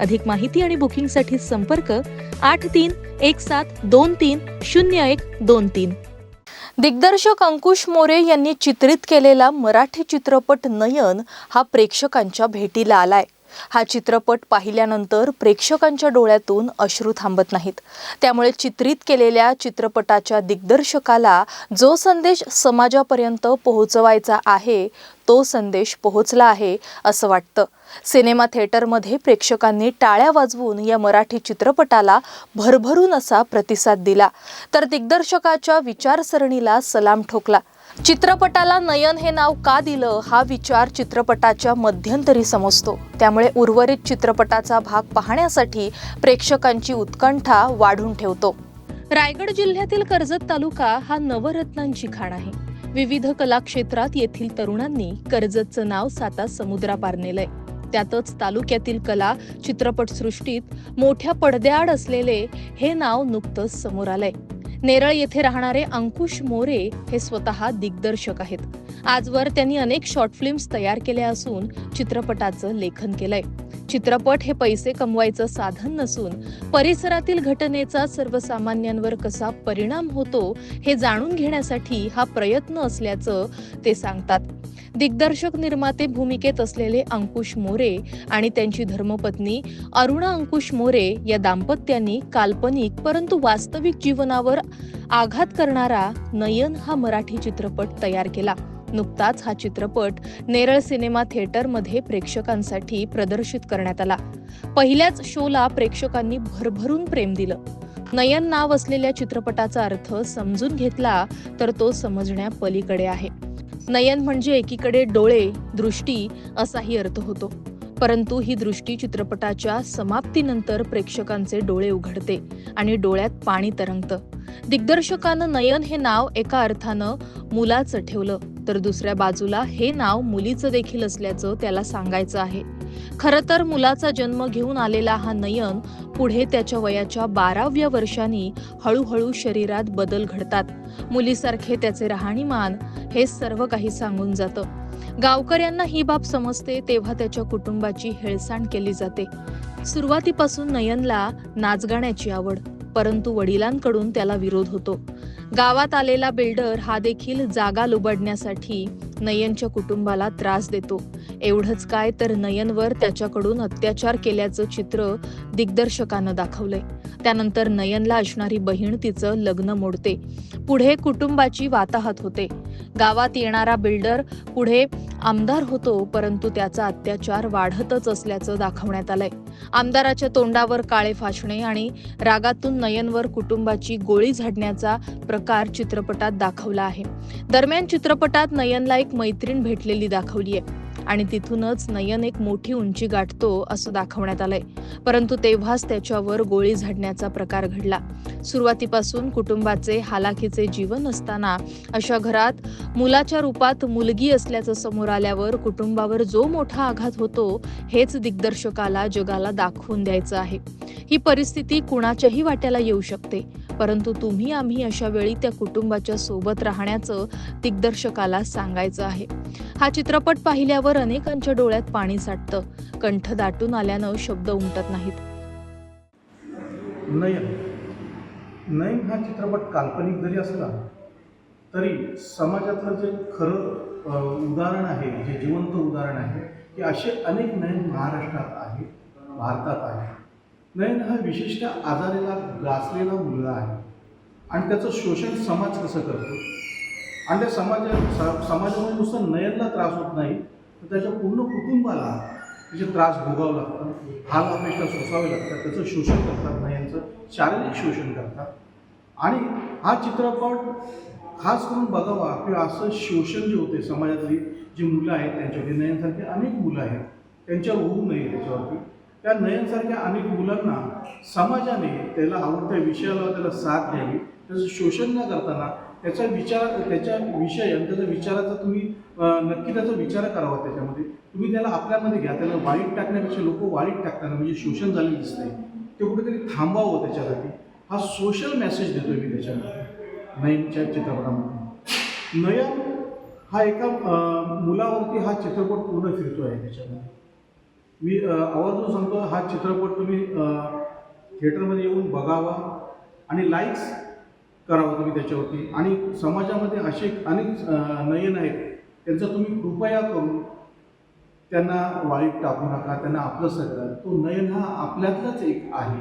अधिक माहिती आणि बुकिंगसाठी संपर्क आठ तीन एक सात दोन तीन शून्य एक दोन तीन. दिग्दर्शक अंकुश मोरे यांनी चित्रित केलेला मराठी चित्रपट नयन हा प्रेक्षकांच्या भेटीला आलाय. हा चित्रपट पाहिल्यानंतर प्रेक्षकांच्या डोळ्यातून अश्रू थांबत नाहीत. त्यामुळे चित्रित केलेल्या चित्रपटाच्या दिग्दर्शकाला जो संदेश समाजापर्यंत पोहोचवायचा आहे तो संदेश पोहोचला आहे असं वाटतं. सिनेमा थिएटरमध्ये प्रेक्षकांनी टाळ्या वाजवून या मराठी चित्रपटाला भरभरून असा प्रतिसाद दिला. तर दिग्दर्शकाच्या विचारसरणीला सलाम ठोकला. चित्रपटाला नयन हे नाव का दिलं हा विचार चित्रपटाच्या मध्यंतरी समजतो. त्यामुळे उर्वरित चित्रपटाचा भाग पाहण्यासाठी प्रेक्षकांची उत्कंठा वाढून ठेवतो. रायगड जिल्ह्यातील कर्जत तालुका हा नवरत्नांची खाण आहे. विविध कलाक्षेत्रात येथील तरुणांनी कर्जतचं नाव साता समुद्रापार नेलंय त्यातच तालुक्यातील कला चित्रपटसृष्टीत मोठ्या पडद्याआड असलेले हे नाव नुकतंच समोर आलंय. नेरळ येथे राहणारे अंकुश मोरे हे स्वतः दिग्दर्शक आहेत. आजवर त्यांनी अनेक शॉर्ट फिल्म्स तयार केल्या असून चित्रपटाचं लेखन केलंय. चित्रपट हे पैसे कमवायचं साधन नसून परिसरातील घटनेचा सर्वसामान्यांवर कसा परिणाम होतो हे जाणून घेण्यासाठी हा प्रयत्न असल्याचं ते सांगतात. दिग्दर्शक निर्माते भूमिकेत असलेले अंकुश मोरे आणि त्यांची धर्मपत्नी अरुणा अंकुश मोरे या दाम्पत्यांनी काल्पनिक परंतु वास्तविक जीवनावर आघात करणारा नयन हा मराठी चित्रपट तयार केला. नुकताच हा चित्रपट नेरळ सिनेमा थिएटरमध्ये प्रेक्षकांसाठी प्रदर्शित करण्यात आला. पहिल्याच शोला प्रेक्षकांनी भरभरून प्रेम दिलं. नयन नाव असलेल्या चित्रपटाचा अर्थ समजून घेतला तर तो समजण्या पलीकडे आहे. नयन म्हणजे एकीकडे डोळे दृष्टी असाही अर्थ होतो. परंतु ही दृष्टी चित्रपटाच्या समाप्तीनंतर प्रेक्षकांचे डोळे उघडते आणि डोळ्यात पाणी तरंगतं. दिग्दर्शकानं नयन हे नाव एका अर्थानं मुलाचं ठेवलं तर दुसऱ्या बाजूला हे नाव मुलीचं देखील असल्याचं त्याला सांगायचं आहे. खरं तर मुलाचा जन्म घेऊन आलेला हा नयन पुढे त्याच्या वयाच्या बाराव्या वर्षांनी हळूहळू शरीरात बदल घडतात. मुलीसारखे त्याचे राहणीमान हे सर्व काही सांगून जातं. गावकऱ्यांना ही बाब समजते तेव्हा त्याच्या कुटुंबाची हेळसांड केली जाते. सुरुवातीपासून नयनला नाचगाण्याची आवड परंतु वडिलांकडून त्याला विरोध होतो. गावात आलेला बिल्डर हा देखील जागा लुबडण्यासाठी नयनच्या कुटुंबाला त्रास देतो. एवढंच काय तर नयनवर त्याच्याकडून अत्याचार केल्याचं चित्र दिग्दर्शकानं दाखवलंय. त्यानंतर नयनला असणारी बहीण तिचं लग्न मोडते. पुढे कुटुंबाची वाताहत होते. गावात येणारा बिल्डर पुढे आमदार होतो परंतु त्याचा अत्याचार वाढतच असल्याचं दाखवण्यात आलंय. आमदाराच्या तोंडावर काळे फासणे आणि रागातून नयनवर कुटुंबाची गोळी झाडण्याचा प्रकार चित्रपटात दाखवला आहे. दरम्यान चित्रपटात नयनला एक मैत्रीण भेटलेली दाखवली आहे आणि तिथूनच नयन एक मोठी उंची गाठतो असं दाखवण्यात आलंय. परंतु तेव्हाच त्याच्यावर गोळी झाडण्याचा प्रकार घडला. सुरुवातीपासून कुटुंबाचे हालाखीचे जीवन असताना अशा घरात मुलाच्या रूपात मुलगी असल्याचं समोर आल्यावर कुटुंबावर जो मोठा आघात होतो हेच दिग्दर्शकाला जगाला दाखवून द्यायचं आहे. ही परिस्थिती कुणाच्याही वाट्याला येऊ शकते. परंतु तुम्ही आम्ही अशा वेळी त्या कुटुंबाच्या सोबत राहण्याचं दिग्दर्शकाला सांगायचं आहे. हा चित्रपट पाहिल्यावर अनेकांच्या डोळ्यात पाणी साठतं. कंठ दाटून आल्यानं शब्द उमटत नाहीत. नयन. हा चित्रपट काल्पनिक जरी असला तरी समाजातलं जे खरं उदाहरण आहे जे जिवंत उदाहरण आहे की असे अनेक नयन महाराष्ट्रात आहे भारतात आहे नयन हा विशिष्ट आजारेला गाजलेला मुलगा आहे. आणि त्याचं शोषण समाज कसं करतो? आणि त्या समाजा स- नुसतं नयनला त्रास होत नाही तर त्याच्या पूर्ण कुटुंबाला त्याचे त्रास भोगावं लागतं. हाल अपेक्षा सोसावे लागतात त्याचं शोषण करतात नयनचं शारीरिक शोषण करतात. आणि हा चित्रपट खास करून बघावा किंवा असं शोषण जे होते समाजातली जी मुलं आहेत त्यांच्यावरती नयनसारखे अनेक मुलं आहेत त्यांच्यावर होऊ नये त्याच्यावरती. त्या नयनसारख्या अनेक मुलांना समाजाने त्याला आवडत्या विषयाला त्याला साथ द्यावी त्याचं शोषण न करताना त्याचा विचार त्याच्या विषय आणि त्याचा विचाराचा तुम्ही नक्की त्याचा विचार करावा त्याच्यामध्ये. तुम्ही त्याला आपल्यामध्ये घ्या त्याला वाईट टाकण्यापेक्षा लोक वाईट टाकताना म्हणजे शोषण झालेलं दिसते ते कुठेतरी थांबावं त्याच्यासाठी. हा सोशल मेसेज देतोय मी त्याच्यामध्ये. नयनच्या चित्रपटामध्ये. नयन हा एका मुलावरती हा चित्रपट पूर्ण फिरतो आहे त्याच्यामध्ये. मी आवर्जून सांगतो हा चित्रपट तुम्ही थिएटरमध्ये येऊन बघावा आणि लाईक्स करावं तुम्ही त्याच्यावरती. आणि समाजामध्ये असे अनेक नयन आहेत त्यांचा तुम्ही कृपया करून त्यांना वाईट टाकू नका त्यांना आपलं सगळं तो नयन हा आपल्यातलाच एक आहे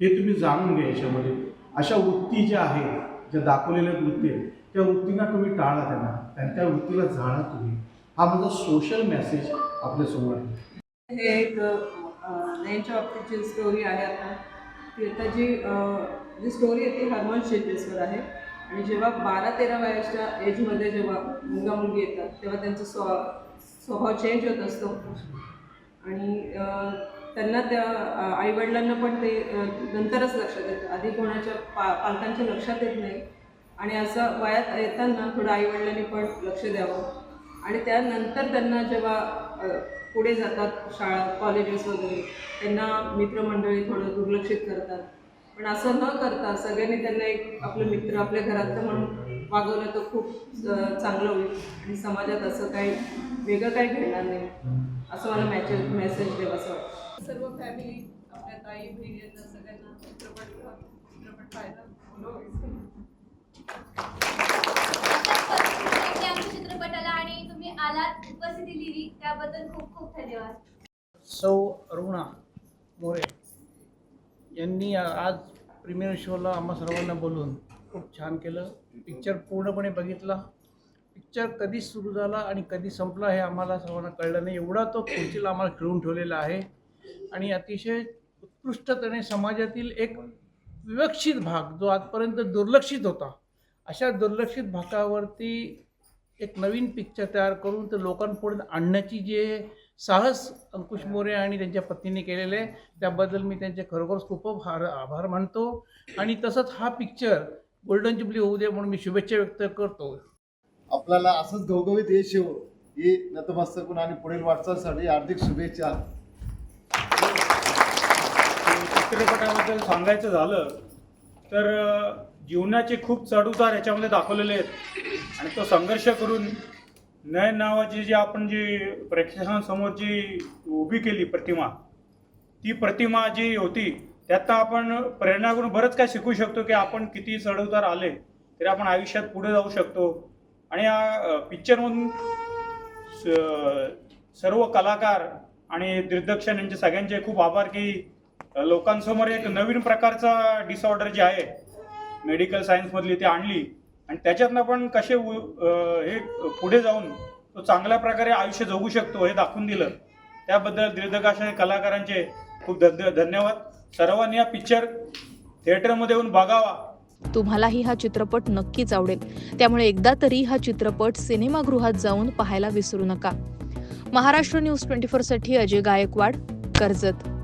हे तुम्ही जाणून घ्या याच्यामध्ये. अशा वृत्ती ज्या आहेत ज्या दाखवलेल्या वृत्ती आहेत त्या वृत्तींना तुम्ही टाळा त्यांना. त्या वृत्तीला जाणा तुम्ही. हा माझा सोशल मेसेज आपल्यासमोर आहे. हे एक अं, नयनच्या बाबतीत जी स्टोरी आहे आता ती आता जी जी स्टोरी आहे ती हरमन शेटेसवर आहे. आणि जेव्हा बारा तेरा वयाच्या एजमध्ये जेव्हा मुलगा मुलगी येतात तेव्हा त्यांचा स्व स्वभाव चेंज होत असतो. आणि त्यांना त्या आईवडिलांना पण ते नंतरच लक्षात येतं. आधी कोणाच्या पा पालकांच्या लक्षात येत नाही. आणि असं वयात येताना थोडं आईवडिलांनी पण लक्ष द्यावं. आणि त्यानंतर त्यांना जेव्हा पुढे जातात शाळा कॉलेजेस वगैरे. त्यांना मित्रमंडळी थोडं दुर्लक्षित करतात. पण असं न करता सगळ्यांनी त्यांना एक आपलं मित्र आपल्या घरातलं म्हणून वागवलं तर खूप चांगलं होईल. आणि समाजात असं काही वेगळं काही घडणार नाही. असं मला मॅसेज मेसेज देव असं वाटतं. सर्व फॅमिली आपल्या ताई बहिणी सगळ्यांना चित्रपट चित्रपट पाहायला तुम्ही आमच्या चित्रपटाला आणि तुम्ही आलात उपस्थिती दिली. त्याबद्दल खूप खूप धन्यवाद. सौ अरुणा मोरे यांनी आज प्रीमियर शोला आम्हा सर्वांना बोलून खूप छान केलं. पिक्चर पूर्णपणे बघितला. पिक्चर कधी सुरू झाला आणि कधी संपला हे आम्हाला सर्वांना कळलं नाही. एवढा तो खुर्चीला आम्हाला खेळून ठेवलेला आहे. आणि अतिशय उत्कृष्टतेने समाजातील एक विवक्षित भाग जो आजपर्यंत दुर्लक्षित होता अशा दुर्लक्षित भागावरती एक नवीन पिक्चर तयार करून ते लोकांपुढे आणण्याची जे साहस अंकुश मोरे आणि त्यांच्या पत्नीने केलेले आहे त्याबद्दल मी त्यांचे खरोखरच खूप आभार आभार मानतो. आणि तसंच हा पिक्चर गोल्डन जुबली होऊ दे म्हणून मी शुभेच्छा व्यक्त करतो. आपल्याला असंच घवघवीत यश येऊ ही नतमस्तकून आणि पुढील वाटचालीसाठी हार्दिक शुभेच्छा. चित्रपटाबद्दल सांगायचं झालं तर जीवनाचे खूप चढउतार याच्यामध्ये दाखवलेले आहेत. आणि तो संघर्ष करून नयन नावाची जी आपण जी प्रेक्षकांसमोर जी उभी केली प्रतिमा ती प्रतिमा जी होती त्यातनं आपण प्रेरणा करून बरंच काय शिकू शकतो की आपण किती चढउतार आले तरी आपण आयुष्यात पुढे जाऊ शकतो. आणि या पिक्चरमधून स- सर्व कलाकार आणि दिग्दर्शन यांचे सगळ्यांचे खूप आभार की लोकांसमोर एक नवीन प्रकारचा डिसऑर्डर जे आहे मेडिकल सायन्समधली ती आणली. आणि त्याच्यातनं पण कसे उ- हे पुढे जाऊन तो चांगल्या प्रकारे आयुष्य जगू शकतो हे दाखवून दिलं. त्याबद्दल दीर्घकाशा कलाकारांचे खूप धन्य धन्यवाद. सर्वांनी हा पिक्चर थिएटरमध्ये येऊन बघावा. तुम्हालाही हा चित्रपट नक्कीच आवडेल. त्यामुळे एकदा तरी हा चित्रपट सिनेमागृहात जाऊन पाहायला विसरू नका. महाराष्ट्र न्यूज ट्वेंटी साठी अजय गायकवाड कर्जत.